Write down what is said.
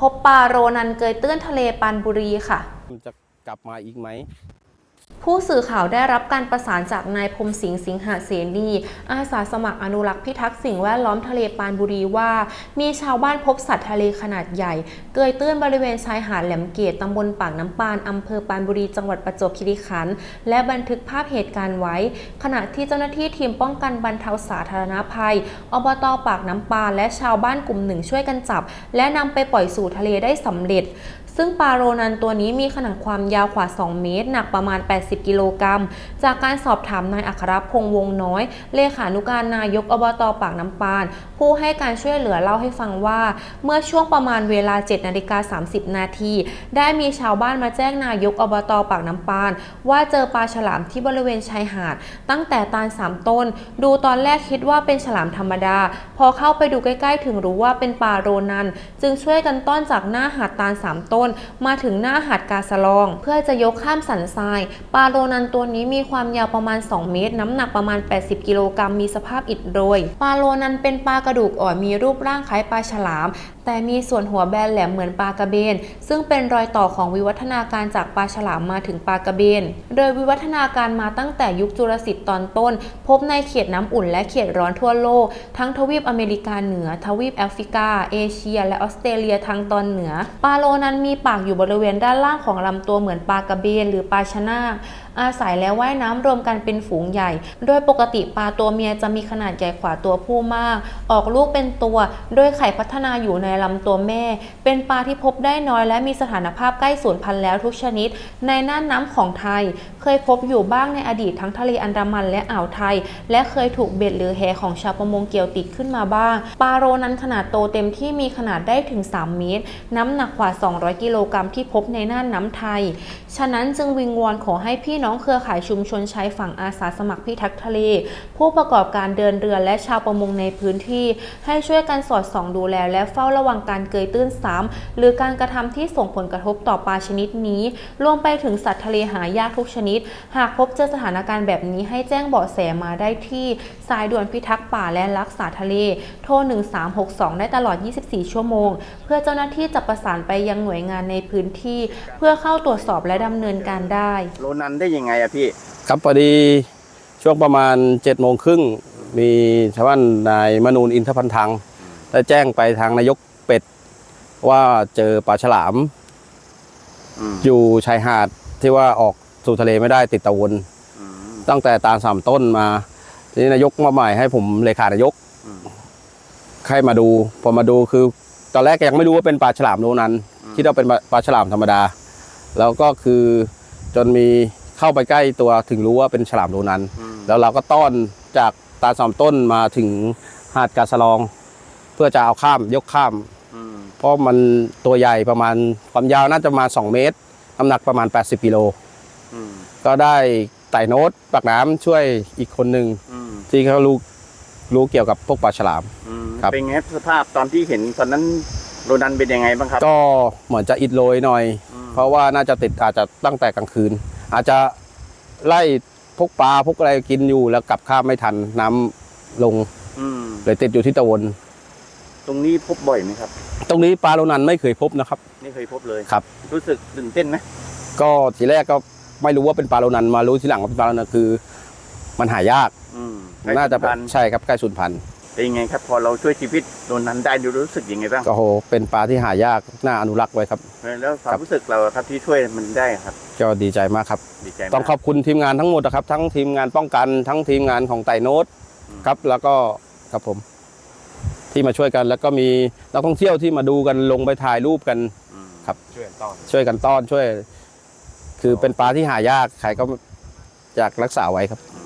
พบปลาโรนันเกยตื้นทะเลปานบุรีค่ะ จะกลับมาอีกไหม ผู้สื่อข่าวได้รับการประสานจากนายพมสิงห์สิงหาเสนีอาสาสมัครอนุรักษ์พิทักษ์สิ่งแวดล้อมทะเลปานบุรีว่า มีชาวบ้านพบสัตว์ทะเลขนาดใหญ่ เกยตื้นบริเวณชายหาดแหลมเกตตำบลปากน้ำปานอำเภอปานบุรีจังหวัดประจวบคีรีขันธ์และบันทึกภาพเหตุการณ์ไว้ ขณะที่เจ้าหน้าที่ทีมป้องกันบรรเทาสาธารณภัย อบตปากน้ำปานและชาวบ้านกลุ่มหนึ่งช่วยกันจับ และนำไปปล่อยสู่ทะเลได้สำเร็จซึ่งปลาโรนันตัวนี้มีขนาดความยาวกว่า 2 เมตร หนักประมาณ 80 กิโลกรัม จากการสอบถามนายอัครพงษ์วงน้อย เลขานุการนายกอบตปากน้ำปาน ผู้ให้การช่วยเหลือเล่าให้ฟังว่า เมื่อช่วงประมาณเวลา7นาฬิกา30 นาที ได้มีชาวบ้านมาแจ้งนายกอบตปากน้ำปาน ว่าเจอปลาฉลามที่บริเวณชายหาด ตั้งแต่ตาลสามต้น ดูตอนแรกคิดว่าเป็นฉลามธรรมดา พอเข้าไปดูใกล้ๆ ถึงรู้ว่าเป็นปลาโรนัน จึงช่วยกันต้อนจากหน้าหาดตาลสามต้นมาถึงหน้าหาดกาสลอง เพื่อจะยกข้ามสันทราย ปลาโรนันตัวนี้มีความยาวประมาณ 2 เมตร น้ำหนักประมาณ 80 กิโลกรัมมีสภาพอิดโรย ปลาโรนันเป็นปลากระดูกอ่อนมีรูปร่างคล้ายปลาฉลาม แต่มีส่วนหัวแบนแหลมเหมือนปลากระเบน ซึ่งเป็นรอยต่อของวิวัฒนาการจากปลาฉลามมาถึงปลากระเบน โดยวิวัฒนาการมาตั้งแต่ยุคจุลศิษย์ตอนต้น พบในเขตน้ำอุ่นและเขตร้อนทั่วโลก ทั้งทวีปอเมริกาเหนือ ทวีปแอฟริกา เอเชีย และออสเตรเลียทางตอนเหนือ ปลาโลนั้นมีปากอยู่บริเวณด้านล่างของลำตัวเหมือนปลากระเบนหรือปลาชะนาอาศัยและว่ายน้ำรวมกันเป็นฝูงใหญ่ โดยปกติปลาตัวเมียจะมีขนาดใหญ่กว่าตัวผู้มาก ออกลูกเป็นตัว โดยไข่พัฒนาอยู่ในลำตัวแม่ เป็นปลาที่พบได้น้อยและมีสถานภาพใกล้สูญพันธุ์แล้วทุกชนิด ในน่านน้ำของไทย เคยพบอยู่บ้างในอดีตทั้งทะเลอันดามันและอ่าวไทย และเคยถูกเบ็ดหรือแหของชาวประมงเกี่ยวติดขึ้นมาบ้าง ปลาโรนั้นขนาดโตเต็มที่มีขนาดได้ถึง 3 เมตร น้ำหนักกว่า 200 กิโลกรัมที่พบในน่านน้ำไทย ฉะนั้นจึงวิงวอนขอให้พี่น้องเครือข่ายชุมชนชายฝั่งอาสาสมัครพิทักษ์ทะเล ผู้ประกอบการเดินเรือและชาวประมงในพื้นที่ ให้ช่วยกันสอดส่องดูแลและเฝ้าระวังการเกยตื้นซ้ำหรือการกระทำที่ส่งผลกระทบต่อปลาชนิดนี้ รวมไปถึงสัตว์ทะเลหายากทุกชนิด หากพบเจอสถานการณ์แบบนี้ให้แจ้งเบาะแสมาได้ที่สายด่วนพิทักษ์ป่าและรักษาทะเล โทร 1362 ได้ตลอด 24 ชั่วโมง เพื่อเจ้าหน้าที่จะประสานไปยังหน่วยงานในพื้นที่ เพื่อเข้าตรวจสอบและดำเนินการได้โรนันได้ยังไงอะพี่ ครับพอดีช่วงประมาณ7จ็ดโมงครึ่งมีชาวบ้านนายมนูนอินทพันธังได้แจ้งไปทางนายกเป็ด ว่าเจอปลาฉลามอืมอยู่ชายหาดที่ว่าออกสู่ทะเลไม่ได้ติดตะวนอืมตั้งแต่ตาลสามต้นมา ทีนี้นายกมาใหม่ให้ผมเลขานายกอืมให้มาดู พอมาดูคือ ตอนแรกก็ยังไม่รู้ว่าเป็นปลาฉลามโนนั้นอืมคิดว่าเป็นปลาปลาฉลามธรรมดา แล้วก็คือจนมีเข้าไปใกล้ตัวถึงรู้ว่าเป็นฉลามโนนั้นอืมแล้วเราก็ต้อนจากตาลสามต้นมาถึงหาดกาสะลอง เพื่อจะเอาข้ามยกข้ามอืม เพราะมันตัวใหญ่ประมาณความยาวน่าจะประมาณ 2 เมตร น้ำหนักประมาณ 80กิโลอืมก็ได้ไต่โน้ตปากน้ำช่วยอีกคนหนึ่งอืมที่เขารู้รู้เกี่ยวกับพวกปลาฉลาม อืมครับ เป็นไงสภาพตอนที่เห็นตอนนั้นโรนันเป็นยังไงบ้างครับก็เหมือนจะอิดโรยหน่อย อืมเพราะว่าน่าจะติดอาจจะตั้งแต่กลางคืน อาจจะไล่พวกปลาพวกอะไรกินอยู่แล้วกลับข้ามไม่ทันน้ำลงอืมเลยติดอยู่ที่ตะวน ตรงนี้พบบ่อยไหมครับ ตรงนี้ปลาโลนันไม่เคยพบนะครับ ไม่เคยพบเลยครับ รู้สึกตื่นเต้นไหมก็ทีแรกก็ไม่รู้ว่าเป็นปลาโลนันมารู้ทีหลังว่าเป็นปลาโลนันคือ มันหายากอืมน่าจะใกล้เป็นสูญพันธุ์ใช่ครับใกล้สูญพันธุ์เป็นยังไงครับ พอเราช่วยชีวิตโรนันได้ดูรู้สึกยังไงบ้างก็โหเป็นปลาที่หายากน่าอนุรักษ์ไว้ครับ แล้วควาครัมบรู้สึกเราอะครับที่ช่วยมันได้ครับ ก็ดีใจมากครับ ดีใจมาก ต้องขอบคุณทีมงานทั้งหมดนะครับ ทั้งทีมงานป้องกันทั้งทีมงานของไต่โน้ตอืม ครับแล้วก็ครับผม ที่มาช่วยกัน แล้วก็มีนักท่องเที่ยวที่มาดูกันลงไปถ่ายรูปกันอืมครับ ช่วยต่อช่วยกันต้อนช่วย คือเป็นปลาที่หายากใครก็อยากรักษาไว้ครับอื